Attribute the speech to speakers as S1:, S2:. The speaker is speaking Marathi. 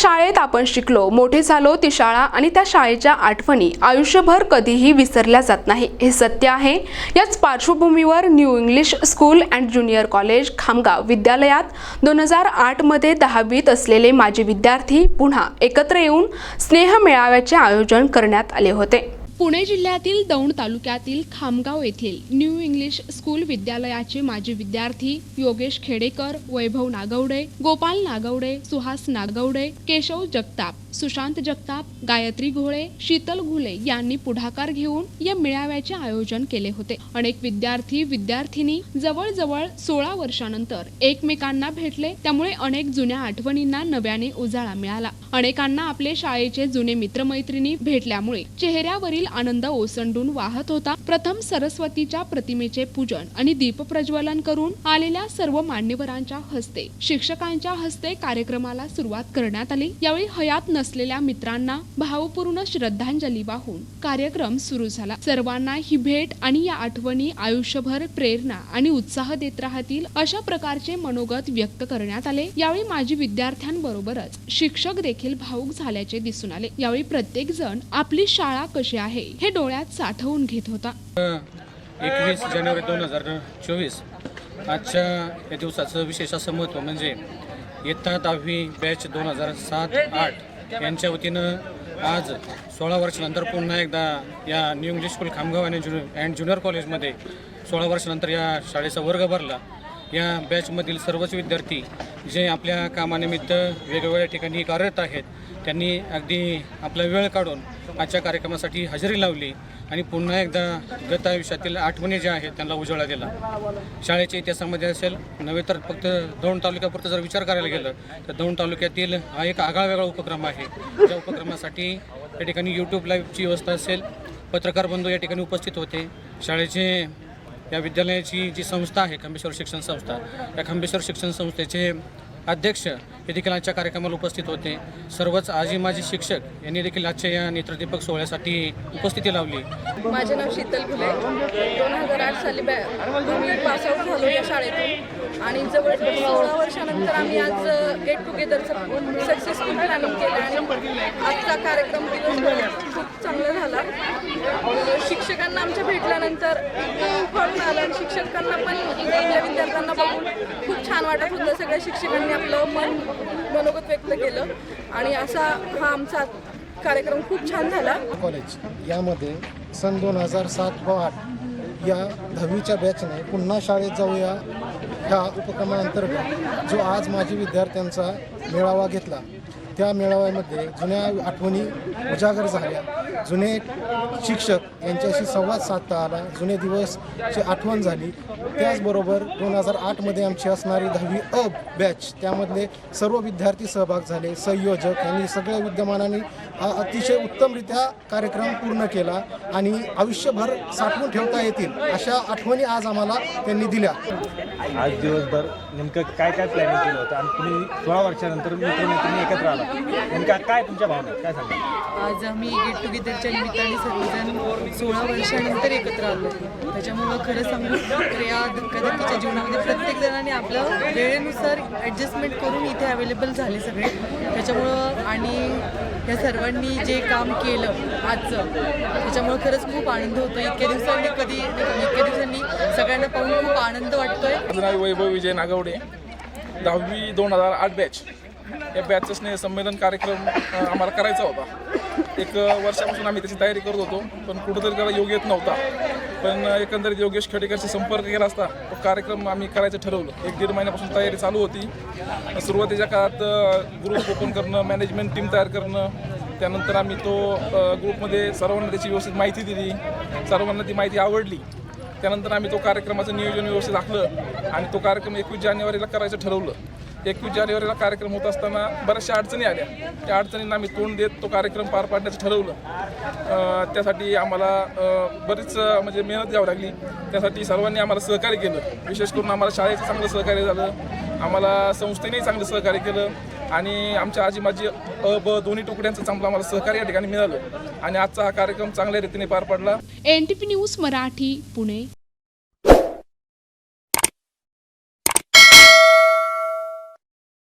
S1: शाळेत आपण शिकलो मोठे झालो ती शाळा आणि त्या शाळेच्या आठवणी आयुष्यभर कधीही विसरल्या जात नाही. हे सत्य आहे. याच पार्श्वभूमीवर new English school and junior college Khamgaon विद्यालयात दोन हजार आठमध्ये दहावीत असलेले माजी विद्यार्थी पुन्हा एकत्र येऊन स्नेह मेळाव्याचे आयोजन करण्यात आले होते. पुणे जिल्ह्यातील दौंड तालुक्यातील खामगाव येथील न्यू इंग्लिश स्कूल विद्यालयाचे माजी विद्यार्थी योगेश खेडेकर वैभव नागवडे गोपाल नागवडे सुहास नागवडे केशव जगताप सुशांत जगताप गायत्री घोळे शीतल घुले यांनी पुढाकार घेऊन या मेळाव्याचे आयोजन केले होते. अनेक विद्यार्थी विद्यार्थिनी जवळजवळ सोळा वर्षानंतर एकमेकांना भेटले. त्यामुळे अनेक जुन्या आठवणींना नव्याने उजाळा मिळाला. अनेकांना आपले शाळेचे जुने मित्रमैत्रिणी भेटल्यामुळे चेहऱ्यावरील आनंद ओसंडून वाहत होता. प्रथम सरस्वतीच्या प्रतिमेचे पूजन आणि दीप प्रज्वलन करून आलेल्या सर्व मान्यवरांच्या हस्ते शिक्षकांच्या हस्ते कार्यक्रमाला सुरुवात करण्यात आली. यावेळी हयात नसलेल्या मित्रांना भावपूर्ण श्रद्धांजली वाहून कार्यक्रम सुरू झाला. सर्वांना ही भेट आणि या आठवणी आयुष्यभर प्रेरणा आणि उत्साह देत राहतील अशा प्रकारचे मनोगत व्यक्त करण्यात आले. यावेळी माजी विद्यार्थ्यांबरोबरच शिक्षक देखील भावुक झाल्याचे दिसून आले. यावेळी प्रत्येक जण आपली शाळा कशी आहे हे डोळ्यात साठवून घेत होता.
S2: एकवीस जानेवारी दोन हजार चोवीस. आजच्या या दिवसाचं विशेष असं महत्त्व म्हणजे इयत्ता दहावी बॅच दोन हजार सात आठ. यांच्या वतीनं आज सोळा वर्षानंतर पुन्हा एकदा या न्यू इंग्लिश स्कूल खामगाव आणि ज्युनियर अँड ज्युनियर कॉलेजमध्ये सोळा वर्षानंतर या शाळेचा वर्ग भरला. या बॅचमधील सर्वच विद्यार्थी जे आपल्या कामानिमित्त वेगवेगळ्या ठिकाणी कार्यरत आहेत त्यांनी अगदी आपला वेळ काढून आजच्या कार्यक्रमासाठी हजेरी लावली. आणि पुन्हा एकदा गत आयुष्यातील आठवणी ज्या आहेत त्यांना उजाळा दिला. शाळेच्या इतिहासामध्ये असेल नव्हे तर फक्त दौंड तालुक्यापुरतं जर विचार करायला गेलं तर दौंड तालुक्यातील हा एक आगळावेगळा उपक्रम आहे. त्या उपक्रमासाठी या ठिकाणी यूट्यूब लाईव्हची व्यवस्था असेल पत्रकार बंधू या ठिकाणी उपस्थित होते. शाळेचे या विद्यालयाची जी संस्था आहे खंबेश्वर शिक्षण संस्था या खंबेश्वर शिक्षण संस्थेचे अध्यक्ष हे देखील आजच्या कार्यक्रमाला उपस्थित होते. सर्वच आजी माजी शिक्षक यांनी देखील आजच्या या नेत्रदीपक सोहळ्यासाठी उपस्थिती लावली.
S3: माझे नाव शीतल फुले. दोन हजार आठ साली बॅ मी पासआउट झालो या शाळेतून. आणि जवळजवळ सोळा वर्षानंतर आम्ही आज गेट टुगेदरचं सक्सेसफुल प्लॅनिंग केलं आणि आजचा कार्यक्रम खूप चांगला झाला. शिक्षकांना आमच्या भेटल्यानंतर इतकं फळून आलं आणि शिक्षकांना पण आपल्या विद्यार्थ्यांना बघून खूप छान वाटत होतं. सगळ्या शिक्षकांनी आपलं मन मनोगत व्यक्त केलं. आणि असा हा आमचा कार्यक्रम खूप छान झाला.
S4: कॉलेज यामध्ये सन दोन हजार सात व आठ या दहावीच्या बॅचने पुन्हा शाळेत जाऊया ह्या उपक्रमाअंतर्गत जो आज माजी विद्यार्थ्यांचा मेळावा घेतला. त्या मेळाव्यामध्ये जुन्या आठवणी उजागर झाल्या. जुने शिक्षक यांच्याशी संवाद साधता आला. जुने दिवसची आठवण झाली. त्याचबरोबर दोन हजार आठमध्ये आमची असणारी दहावी अ बॅच त्यामधले सर्व विद्यार्थी सहभाग झाले. संयोजक यांनी सगळ्या विद्यमानांनी अतिशय उत्तमरित्या कार्यक्रम पूर्ण केला आणि आयुष्यभर साठवून ठेवता येतील अशा आठवणी आज आम्हाला त्यांनी दिल्या.
S5: आज दिवसभर नेमकं काय काय प्लॅनिंग केलं होतं? आणि तुम्ही सोळा वर्षानंतर मित्रमैत्रिणी एकत्र आला. नेमका काय तुमच्या भावना आहेत? काय सांगा
S6: आज आम्ही गेट टुगेदरच्या निमित्ताने सर्वजण सोळा वर्षानंतर एकत्र आलो. त्याच्यामुळं खरं सांगू तर या धक्काधक्कीच्या जीवनामध्ये प्रत्येक जणाने आपलं वेळेनुसार ॲडजस्टमेंट करून इथे अवेलेबल झाले सगळे. त्याच्यामुळं आणि या सर्वांनी जे काम केलं आजचं त्याच्यामुळं खरंच खूप आनंद होतो इतक्या दिवसांनी कधी इतक्या दिवसांनी सगळ्यांना पाहून खूप आनंद वाटतोय.
S7: माझं नाव वैभव विजय नागवडे दहावी दोन हजार आठ बॅच या बॅचचं संमेलन कार्यक्रम आम्हाला करायचा होता. एक वर्षापासून आम्ही त्याची तयारी करत होतो पण कुठंतरी त्याला योग येत नव्हता. पण एकंदरीत योगेश खेडेकरशी संपर्क केला असता तो कार्यक्रम आम्ही करायचं ठरवलं. एक दीड महिन्यापासून तयारी चालू होती. सुरुवातीच्या काळात ग्रुप ओपन करणं मॅनेजमेंट टीम तयार करणं त्यानंतर आम्ही तो ग्रुपमध्ये सर्वांना त्याची व्यवस्थित माहिती दिली. सर्वांना ती माहिती आवडली. त्यानंतर आम्ही तो कार्यक्रमाचं नियोजन व्यवस्थित आखलं आणि तो कार्यक्रम एकवीस जानेवारीला करायचं ठरवलं. एकवीस जानेवारीला कार्यक्रम होत असताना बऱ्याचशा अडचणी आल्या. त्या अडचणींना आम्ही तोंड देत तो कार्यक्रम पार पाडण्याचं ठरवलं. त्यासाठी आम्हाला बरीच म्हणजे मेहनत घ्यावी लागली. त्यासाठी सर्वांनी आम्हाला सहकार्य केलं. विशेष करून आम्हाला शाळेचं चांगलं सहकार्य झालं. आम्हाला संस्थेनेही चांगलं सहकार्य केलं. आणि आमच्या आजी माझी अ ब दोन्ही तुकड्यांचं चांगलं आम्हाला सहकार्य या ठिकाणी मिळालं. आणि आजचा हा कार्यक्रम चांगल्या रीतीने पार पडला.
S1: N T P news Marathi Pune.